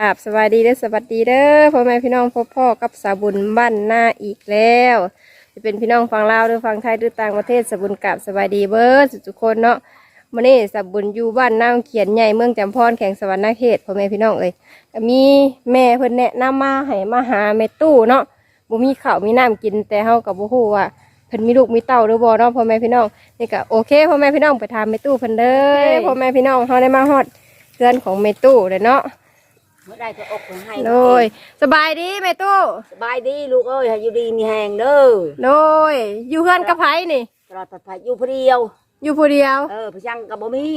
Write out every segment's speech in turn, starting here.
ครับสวัสดีเด้อสวัสดีเด้อพ่อแม่พี่น้องพ่อพ่อกับสาบุญบ้านหน้าอีกแล้ว จะเป็นพี่น้องฟังลาวหรือฟังไทยหรือต่างประเทศสาบุญกับสบายดีเบิร์ดทุกคนเนาะมื่อนี้สาบุญอยู่บ้านนาเขียนใหญ่เมืองจำพรแข่งสวรรค์เขตพ่อแม่พี่น้องเอ้ยก็มีแม่เพิ่นแนะนำมาให้มาหาแม่ตู้เนาะบ่มีข้าวมีน้ำกินแต่เฮากับบ่ฮู้ว่าเพิ่นมีลูกมีเต้าหรือบ่เนาะพ่อแม่พี่น้องนี่ก็โอเคพ่อแม่พี่น้องไปถามแม่ตู้เพิ่นเลยพ่อแม่พี่น้องเฮาได้มาฮอดเรือนของแม่ตู้เลยเนาะ เมื่อได้ก็อกให้โดยสบายดีแม่ตู้สบายดีลูกเอ้ยให้อยู่ดีมีแหงเด้อโดยอยู่เพื่อนกับไผนี่ตลอดปลอดภัยอยู่ผู้เดียว อยู่ผู้เดียว เออพะยังกับบ่มี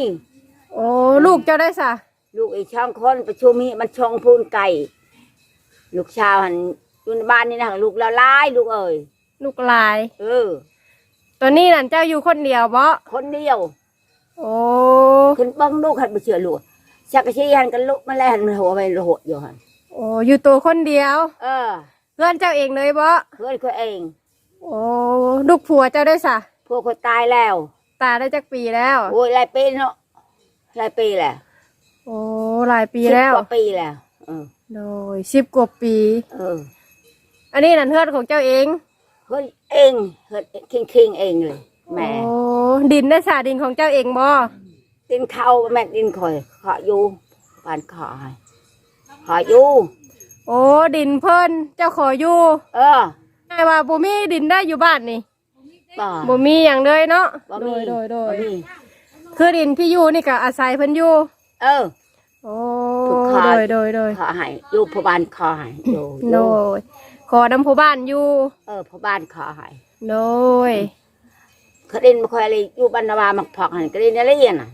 โอ้ลูกเจ้าได้สะลูกไอ้ช่องคนประชุมมีมันชองพูนไก่ ลูกชาวหันอยู่ในบ้านนี่นะลูกละลายลูกเอ้ยลูกหลาย เออตอนนี้นั่นเจ้าอยู่คนเดียวบ่คนเดียว โอ้ขึ้นเบ้องลูกหันไปเชื่อลูก ชักกะชีหันกันลูกมาแล้วหันมันหัวไปหัวอยู่หันโอ้อยู่ตัวคนเดียว เออเพื่อนเจ้าเองเลยบ่เพื่อนเขาเอง โอ้ลูกผัวเจ้าได้สะพวกเขาตายแล้ว ตายได้จักปีแล้ว โอ้ยหลายปีเนาะหลายปีแหละโอ้หลายปีแล้วสิบกว่าปีแล้วเออโดยสิบกว่าปี เออ อันนี้นั่นเพื่อนของเจ้าเองเฮ้ยเองเฮ้ยคิงคิงเองเลยแม่โอ้ดินได้สะดินของเจ้าเองบ่ ดินเขาแม่ดินคอยขออยู่บ้านขอให้ขออยู่โอ้ดินเพิ่นเจ้าขออยู่เออไงว่าบ่มีดินได้อยู่บ้านนี่บ่บ่มีอย่างเลยเนาะบ่โดมียโดยโดยบ่มีคือดินที่อยู่นี่ก็อาศัยเพิ่นอยู่เออโอ้ถูกขายโดยโดยโดยขอให้อยู่พ่อบ้านขอให้อยู่อโดยู่ยขอน้ำผู้บ้านอยู่เออพ่อบ้านขอให้โดยเขาดินมาคอยอะไรอยู่บ้านนาวามักพอกหันก็ดินอะไรน่ะ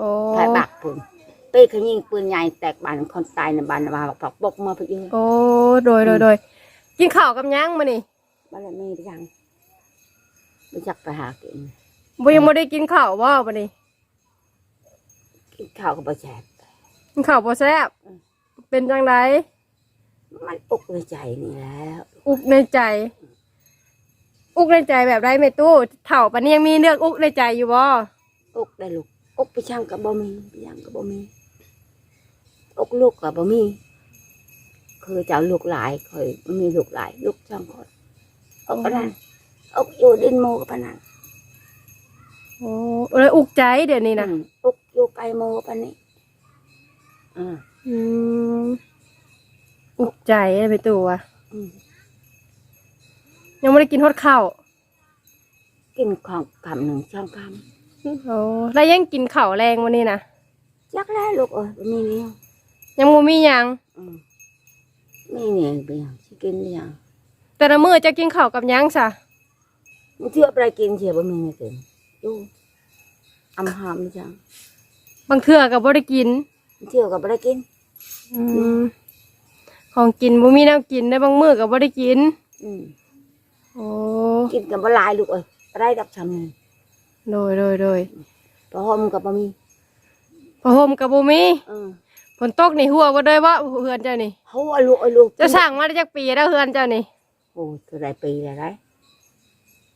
โอ้แผลบักพุ่นเป้เขายิงปืนใหญ่แตกบ้านคนตายในบ้านนาวามักพอกบกมาพอดีโอ้โดยโดยโดยกินข้าวกับหยังมานี่บ้านละมีไปยังไปจักไปหากินบ่ยังบ่ได้กินข้าวบ่บัดนี้กินข้าวก็บ่แซ่บกินข้าวบ่แซ่บอืมเป็นจังไดมันอุกในใจนี่แล้ว อุกในใจ อุกในใจแบบไรแม่ตู้เฒ่าปานนี้ยังมีเรื่องอุกในใจอยู่บ่อุกได้ลูก อุกไปช่างกับบ่มีไปช่างกับบ่มีอุกลูกกับบ่มีเคยเจ้าลูกหลายเคยมีลูกหลายลูกช่างคนอุกปะนั้นอุกอยู่ดินโมกับปะนั้นโอ้เลยอุกใจเดี๋ยวนี้นะอืมอุกอยู่ไกลโมกับปะนี้อ่าอืมอุกใจไปตัวอืมยังไม่ได้กินฮอดข้าวกินของคำหนึ่งช่องค โอ้แล้วยังกินข้าวแรงวันนี้นะำยักแล้วลูกเอ้ยบ่มีเนี่ยยังบ่มีหยังอืมมีเนี่ยไปยังสิกินหรือยังแต่ละมื้อจะกินข้าวกับหยังซะมึงเชื่อไปกินเชียวบ่มีเนี่ยกินดูอำหามหรือยังบางเทื่อก็บ่ได้กินมึงเชื่อกับอะไรกิน อืมของกินบ่มีแนวกินได้บางมื้อก็บ่ได้กิน อืมโอ้กินกับบ่หลายลูกเอ้ยอะไรดับชำนี่ โดยโดยโดยพอหอมกับบ่มีผ้าห่มก็บ่มีเออฝนตกนี่หัวบ่ได้บ่เฮือนเจ้านี่เฮาเอาลูกเอาลูกเจะสร้างมาได้จักปีแล้วเฮือนเจ้านี่โอ้ยเท่าไรปีแล้วได้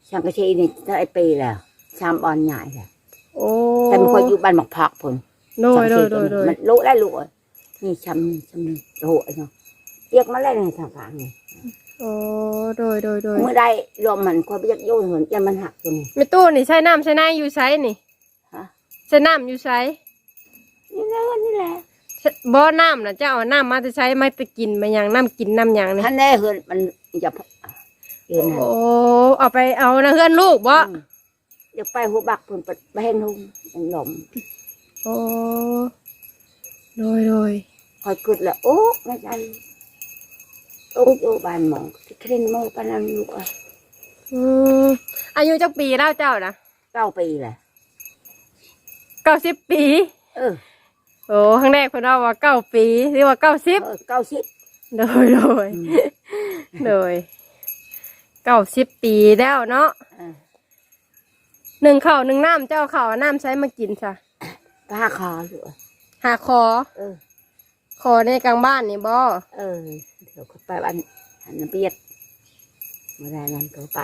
ช่างกระชีนี่เท่าไรปีแล้วชามบอลใหญ่แล้วโอ้แต่มันคอยอยู่บ้านหมอกผักพุ่นโดยโดยโดยโดยมันรู้ได้ลูกเอ้ยนี่ชำนี่ชำนี่โอ้โหเนาะเรียกมาแล้วในทางฝั่งนี่ โอ้โดยโดยโดยเมื่อได้รวมมันคอยไปยักโยนหันยันมันหักตัวนี้แม่ตู้นี่ใช้น้ำใช้น้ำอยู่ไสนี่ฮะใช้น้ำอยู่ไสนี่แหละนี่แหละบ่อน้ำนะเจ้าเอาน้ำมาจะใช้มาจะกินมาอย่างน้ำกินน้ำอย่างนี่ท่านแน่เหินมันจะยืนโอ้เอาไปเอานะเพื่อนลูกบ่เดี๋ยวไปหัวบักเพิ่นไปเห็นหุ่มมันหลมโอ้โดยโดยคอยกึดแล้วโอ้ไม่ใจโอ้โอ้บานหมองที่ครินโมปานนั้นลูกอ้ยอืมอายุจักปีแล้วเจ้านะเก้าปีแหละเก้าสิบปี เออโอ้ครั้งแรกเพิ่นว่าว่าเก้าปีหรือว่าเก้าสิบเออเก้าสิบโดยโดยโดยเก้าสิบปีแล้วเนาะเออหนึ่งข้าวหนึ่งน้ำเจ้าข้าวน้ำใช้มากินซะตาคอลูกอ้ยหาคอเออ คอในกลางบ้านนี่บ่เออ เดี๋ยวเขาไปบ้านหันน้ำเปียดเมื่อไรนั้นก็ไป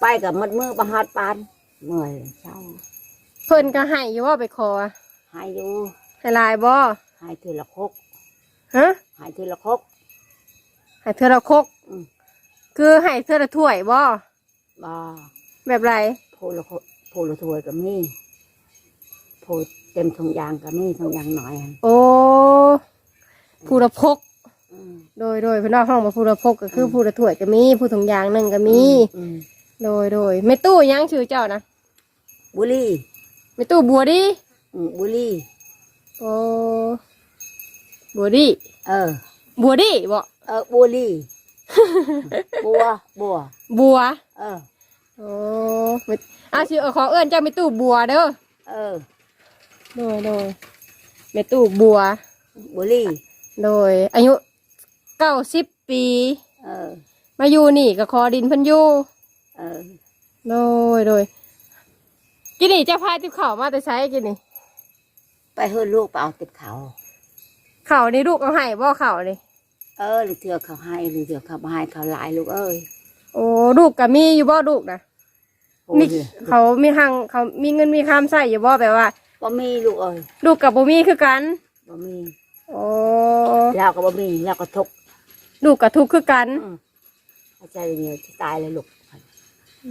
ไปกับมืดมือประหารปานเมื่อยเช้าเพิ่นก็ให้อยู่ว่าไปคอหายอยู่ให้หลายบ่หายถือละคกใฮะหายทีละคก ให้เธอละคกอืม คือให้เธอละถ้วยบ่บ่แบบไรโพละคกโพละถ้วยก็มีโพเต็มถุงยางก็มีถุงยางหน่อยอะโอ้ผู้ละพกอืม โดยโดยพี่น้องห้องมาผู้ละพกก็คือผู้ละถ้วยก็มีผู้ถุงยางหนึ่งก็มีอืมโดยโดยไม่ตู้ยังชื่อเจ้านะบุหรี่ไม่ตู้บัวดิอืมบุหรี่โอ้บัวดิเออ บัวดิบ่เออบุหรี่บัวบัวบัว เออโอ้ไม่อาชื่อขอเอื้อนเจ้าไม่ตู้บัวเด้อเออโดยโดยไม่ตู้บัวบุหรี่โดยอายุ เก้าสิบปี เออ มาอยู่นี่ก็ขอดินเพันอยู่เออโดยโดยกินนี่เจ้าพายติบเข่าวมาแต่ใช้กินนี่ไปเฮือลูกไปเอาติดเขา เข่าวนี่ลูกเอาให้บ่เข่าวนี่เออหรือเถื่อเขาให้หรือเถื่อเขาบ่ให้เขาหลายลูกเอ้ยโอ้ลูกก็มีอยู่บ่ลูกนะโอ้มียเขามีหังเขามีเงินมีคำใส่อยู่บ่แบบว่า บ่มีลูกเอ้ยลูกกับบ่มีคือกันบ่มีโอ้เราก็บ่มีเราก็ทุกข์ ลูกกับทุกข์คือกันอืมเข้าใจเดียวจะตายเลยลูก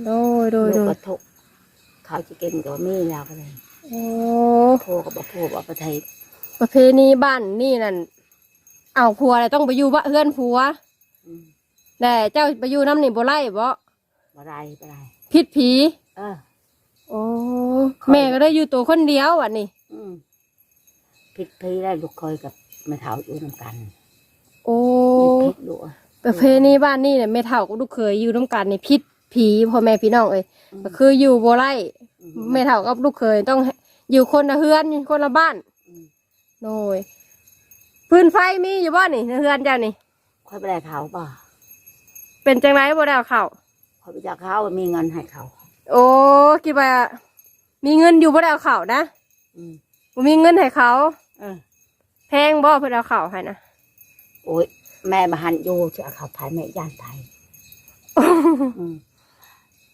โดยโดยลูโดกยก็ทุกข์เขาจะกินก็บ่มีเราก็เลยโอ้โพก็บ่โพบ่ประเทศประเพณีบ้านนี่นั่นเอาผัวแล้วต้องไปอยู่บ้านเพื่อนผัวอืมแต่เจ้าไปอยู่น้ำนี่บ่ไล่บ่บ่ได้บ่ได้พิษผี เออ โอ้แม่ก็ได้อยู่ตัวคนเดียวอะนี่ อืมผิดพีได้ลูกเคยกับแม่เฒ่าอยู่นำกัน โอ้ผิดลูกเอ้ยประเพณีบ้านนี่เนี่ยแม่เฒ่ากับลูกเคยอยู่น้ำกันในพิษผีพ่อแม่พี่น้องเอ้ยก็คืออยู่บ่ไล่อืมแม่เฒ่ากับลูกเคยต้องอยู่คนละเฮือนคนละบ้านอืมโดยพื้นไฟมีอยู่บ่นี่ในเฮือนเจ้านี่ค่อยไปได้เขาป่ะเป็นจังไรบ่ได้เอาเข้าค่อยไปจากเขามีเงินให้เขาโอ้คิดว่ามีเงินอยู่บ่ได้เอาเข้านะอืมบ่มีเงินให้เขาเออแพงบ่เพิ่นเอาเข้าให้นะ โอ้ยแม่มาหันอยู่จะเอาเขาไทยแม่ย่านไทยอืม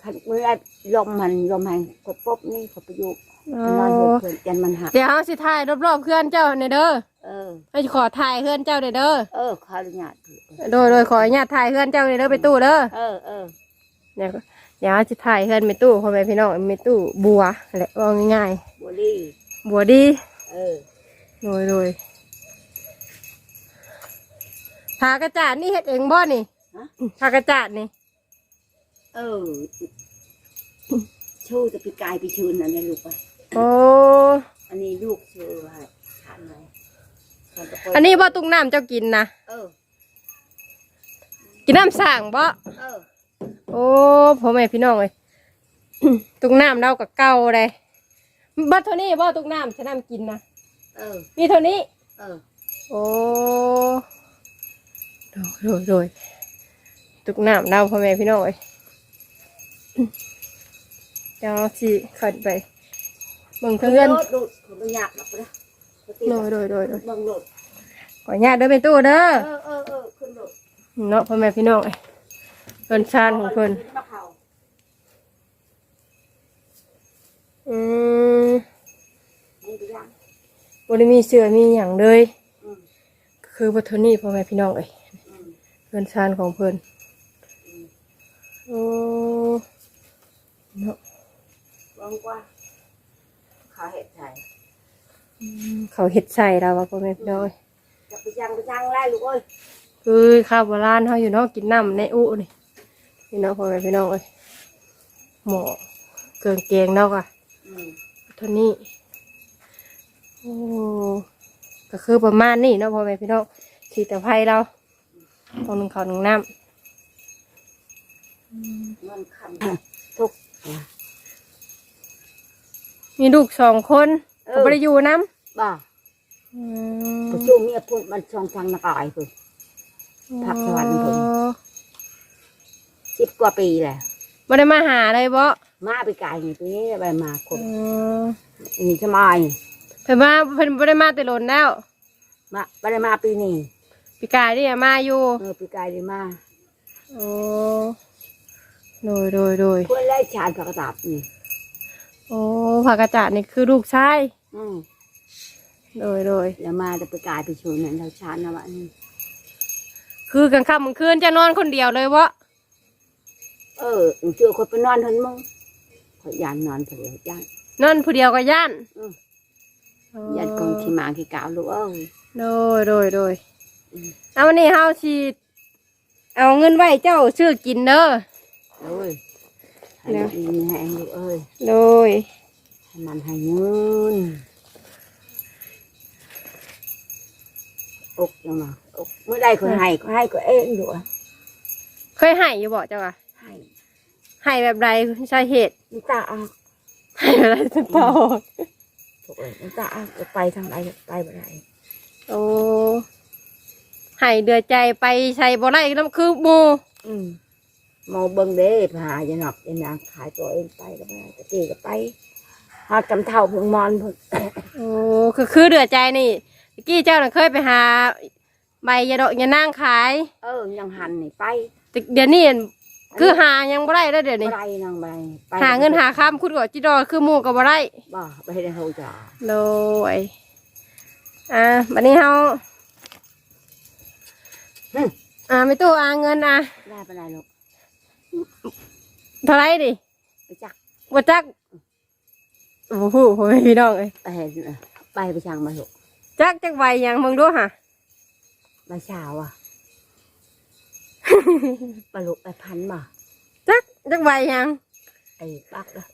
คันเมื่อลมมันลมมันกดปุ๊บนี่เขาไปอยู่อ๋นอนออยู่เพื่อนยันมันหักเดี๋ยวเฮาสิถ่ายรอบๆเฮือนเจ้าในเด้อเออให้ขอถ่ายเฮือนเจ้าในเด้อเออขออนุญาตเถอะโดยโดยขออนุญาตถ่ายเฮือนเจ้าในเด้อไปตู้เด้อเออเออเดี๋ยวเดี๋ยวจะถ่ายเฮือนไปตู้พ่อแม่พี่น้องไปตู้บัวแหละว่าง่ายบุหรี่ๆบัวดี เออโดยโดย ทากระจาดนี่เฮ็ดเองบ่นี่ฮะทากระจาดนี่เออชูจะไปกายไปชืนอันนี้ลูกไปโอ้อันนี้ลูกชื่อว่าทานไหนอันนี้บ่ตุกน้ำเจ้ากินนะเออ กินน้ำสร้างบ่เออ โอ้พ่อแม่พี่น้องเลยตุกน้ำเรากับเก่าเลยบัดเท่านี้บ่ตุกน้ำฉันน้ำกินนะเออ มีเท่านี้ เออ โอ้ โดยโดยตุกน้ำเราพ่อแม่พี่น้องเลยเดี๋ยวสิขันไปเบิ่งเพื่อนโดดโดดผมไม่อยากหรอกนะโดยโดยโดยเบิ่งโดดขออนญาตเดินไปตู้เด้อเออเออเออขึ้นโดดเนาะพ่อแม่พี่น้องเอ้ยเพิ่นชานของเพิ่นอืมบ่ได้มีเสื้อมีหยังเลยคือบัทนี่พ่อแม่พี่น้องเอ้ย อืมเพิ่นชานของเพิ่นโอ้เนาะวางกว่าเขาเห็ดไทยอืมเขาเฮ็ดใส่เราว่าพ่อแม่พี่น้องเอ้ยจะไปยังไปยังไล่ลูกเอ้ยคือข้าวโบราณเฮาอยู่เนาะกินน้ำในอุนี่พี่น้องพ่อแม่พี่น้องเอ้ยหมอเกินเกงเนาะค่ะอืมเท่านี้โอ้ก็คือประมาณนี้เนาะพ่อแม่พี่น้องสีตะไคร้เรา ตรงหนึ่งเขาวหนึ่งน้เงินคำทุกำมีลูกสองคนเอก็อไม่ได้อยู่น้บ่าำอืมผู้ชูเมียพูดมันช่องทางนักอ่อยคือ พักสวรรค์เพิ่นสิบกว่าปีแหละไม่ได้มาหาเลยบ่มาไปไกลนี่ปีนี้ไปมาคอืนมนี่สมายเพิ่นมาเพิ่นไม่ได้มาแต่หลนแล้วมาไม่ได้มาปีนี้ ปีกายนี่มาอยู่เออปีกายเลยมาโอ้โดยโดยโดยเพื่อนไล่ชานผักกระตับนี่โอ้ผักกระจาดนี่คือลูกชายอืมโโดยโดยแล้วมาจะไปกายไปชวนนั่นเราชาญนะวะนี่คือกลางค่ำกลางคืนจะนอนคนเดียวเลยวะเออเจอคนไปนอนทนมึงขอยยานนอนเถอะยาน นอนผู้เดียวก็ย่านอืมอ๋อยานกองที่มาที่กาวลูกเอ้ย โดยโดยโดยอืม เอาวันนี้เฮาสิเอาเงินไว้เจ้าซื้อกินเด้อโอ้ยให้แล้วลูกมีแหงลูกเอ้ยโดยให้มันให้เงินอกยังมาอกเมื่อใดคนให้ก็ให้ก็เองอยู่อะเคยให้อยู่บ่เจ้าอะให้ให้แบบใดใช่เหตุน้ำตาออกให้แบบใดเป็นเปล่าถูกเลยน้ำตาออกจะไปทางใดก็ไปบ่ได้โอ้ ให้เดือดใจไปใช้บ่ได้น้ำคือหมูอืมมองเบิ่งเด้พาจะหนอกจะนางขายตัวเองไปก็ไม่ได้ตะกี้ก็ไปหากำเท่าเพิ่งมอนเพิ่งโอ้คือคือเดือดใจนี่เมื่อกี้เจ้าน่ะเคยไปหา ใบยาดอกยานางขายเออยังหันนี่ไปแต่เดี๋ยวนี้คือหายังบ่ได้แล้วเดี๋ยวนี้บ่ได้นางไปไปหาเงินหาคำคุณก็จิดอคือหมู่ก็บ่ได้บ่ไปให้ได้เฮาจ้า โดยอ่าบัดนี้เฮา อืมอ่าไม่ตู้อ่าเงินอะได้ไปไหนลูกเท่าไหรดิไปจักบ่จักโอ้โหพ่อแม่พี่น้องเอ้ยไปเห็นเออไปไปช่างมาลูกจักจักใบหยังมึงดูหะไปเช้าอะไปลูกไปพันบ่จักจักใบหยังไอ้ปักอะ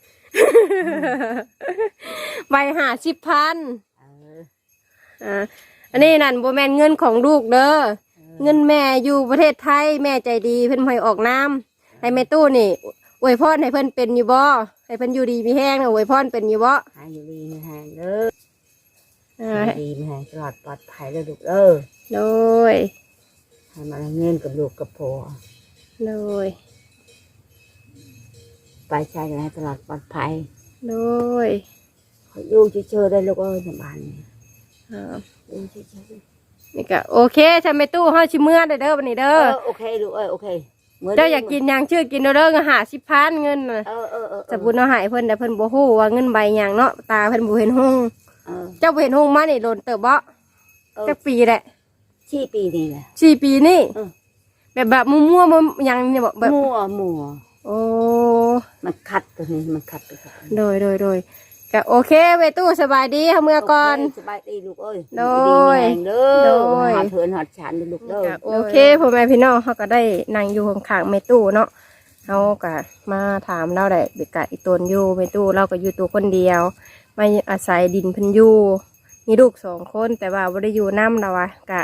ใบหาสิบพันเอออ่าอันนี้นั่นบ่แม่นเงินของลูกเด้อ เออเงินแม่อยู่ประเทศไทยแม่ใจดีเพิ่นให้ออกน้ำให้แม่ตู้นี่อวยพรให้เพิ่นเป็นอยู่บ่ให้เพิ่นอยู่ดีมีแห้งนะอวยพรเป็นอยู่บ่หายอยู่ดีไม่แห้งเด้ออ่าหายดีไม่แห้งตลอดปลอดภัยเลยลูกเออโดยให้มันเงินกับลูกกับพ่อโดยไปใช้กันให้ตลอดปลอดภัยโดยขออยู่เฉยๆได้ลูกเอ้ยสบายนี่อ่าอยู่เฉย นี่ก็โอเคทำไปตู้เฮาชิเมื่อได้เด้อวันนี้ๆเอเด้ออโอเคลูกเอ้ยโอเคมื้เจ้าอยากกินหยังชื่อกินเด้อเด้อก็หาสิพันเงินน่ะเออเออเออสบุญเอาใหายเพิ่นแต่เพิ่นบ่ฮู้ว่าเงินใบหยังเนาะตาเพิ่นบ่เห็นหงเออเจ้าบ่เห็นหงมานี่โดนเติบบ่เออจักปีแหละชี้ปีนี่แหละ สี่ปีนี่เออ แบบแบบมั่วๆมันหยังเนี่ยบ่แบบมัวมัวโอ้ มันคัดตัวนี้มันคัดตัวนี้โดยโดยโดย ก็โอเคเวตู้สบายดีเฮาเมื่อก่อนโเคสบายดีลูกเอ้ยโดยดีมีแรงเด้โดอย หาเถือนหอดฉันลูกเด้อก็โอเคพ่อแม่พี่น้องเขาก็ได้นั่งอยู่ข้างๆแม่ตู้เนาะเขาก็มาถามเราได้เด็กกะอีตนอยู่แม่ตู้เราก็อยู่ตัวคนเดียวมาอาศัยดินเพิ่นอยู่มีลูกสองคนแต่ว่าบ่ได้อยู่น้ำเราอะกะ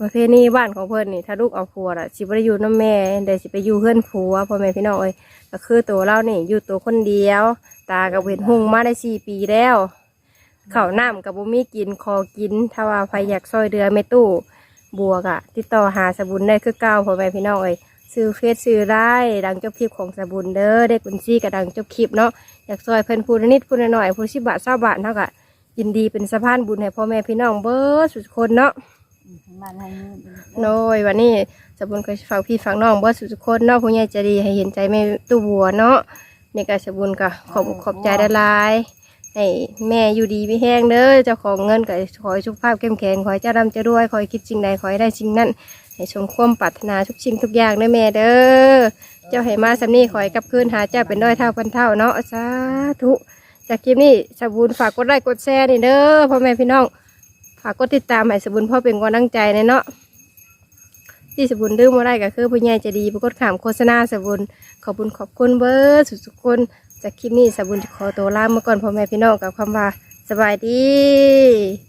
ประเพณีบ้านของเพิ่อนนี่ถ้าลูกเอาผัวละสิบได้อยู่น้ำแม่เดี๋ยวสิไปอยู่เพื่อนผัวพ่อแม่พี่น้องเอ้ยก็คือตัวเรานี่อยู่ตัวคนเดียว ตากับเห็นหุงมาได้สี่ปีแล้วเข้าน้ำกับบุมีกินคอกิน ถ้าว่าใครอยากซอยเดือแม่ตู้บวกอะติดต่อหาสบุญได้คือเก้าพ่อแม่พี่น้องเอ้ยซื้อเฟซซื้อได้ดังจบคลิปของสบุญเด้อได้กุญซี่กับดังจบคลิปเนาะอยากซอยเพิ่นพูดนิดพูดหน่อยพูดสิบบาทเศร้าบาทเท่ากับยินดีเป็นสะพานบุญให้พ่อแม่พี่น้องเบิร์สุดคนเนาะ มันให้เงินโน้ยวันนี้สบุญก็ฝากพี่ฝากน้องเบิร์สุดคนเนาะผู้ใหญ่ใจะดีให้เห็นใจแม่ตู้บัวเนาะในการสบุญก็ขอบอกขอบใจได้ลายๆให้แม่อยู่ดีไม่แห้งเด้อเจ้าของเงินก็ขอให้สุขภาพเข้มแข็งขอให้เจ้าดำเจะด้วยขอให้คิดสิ่งใดขอให้ได้สิ่งนั้นให้สมความปรารถนาทุกสิ่งทุกอย่างเด้อแม่เด้อเจ้าให้มาสำนีขอให้กลับคืนหาเจ้าเป็นด้อยเท่าพันเท่าเนาะสาธุจากคลิปนี้สบูนฝากกดไลค์กดแชร์นี่เด้อพ่อแม่พี่น้องฝากกดติดตามให้สบุญพ่อเป็นกำลังใจในเนาะที่สบุญดื้อมาได้ก็คือผู้ใหญ่จะดีผู้กดขามโฆษณาสบุญขอบคุณขอบคุณเบอร์สุดๆคนจากคลิปนี้สบุญขอตัวลาเมื่อก่อนพ่อแม่พี่น้องกับคำว่าสบายดี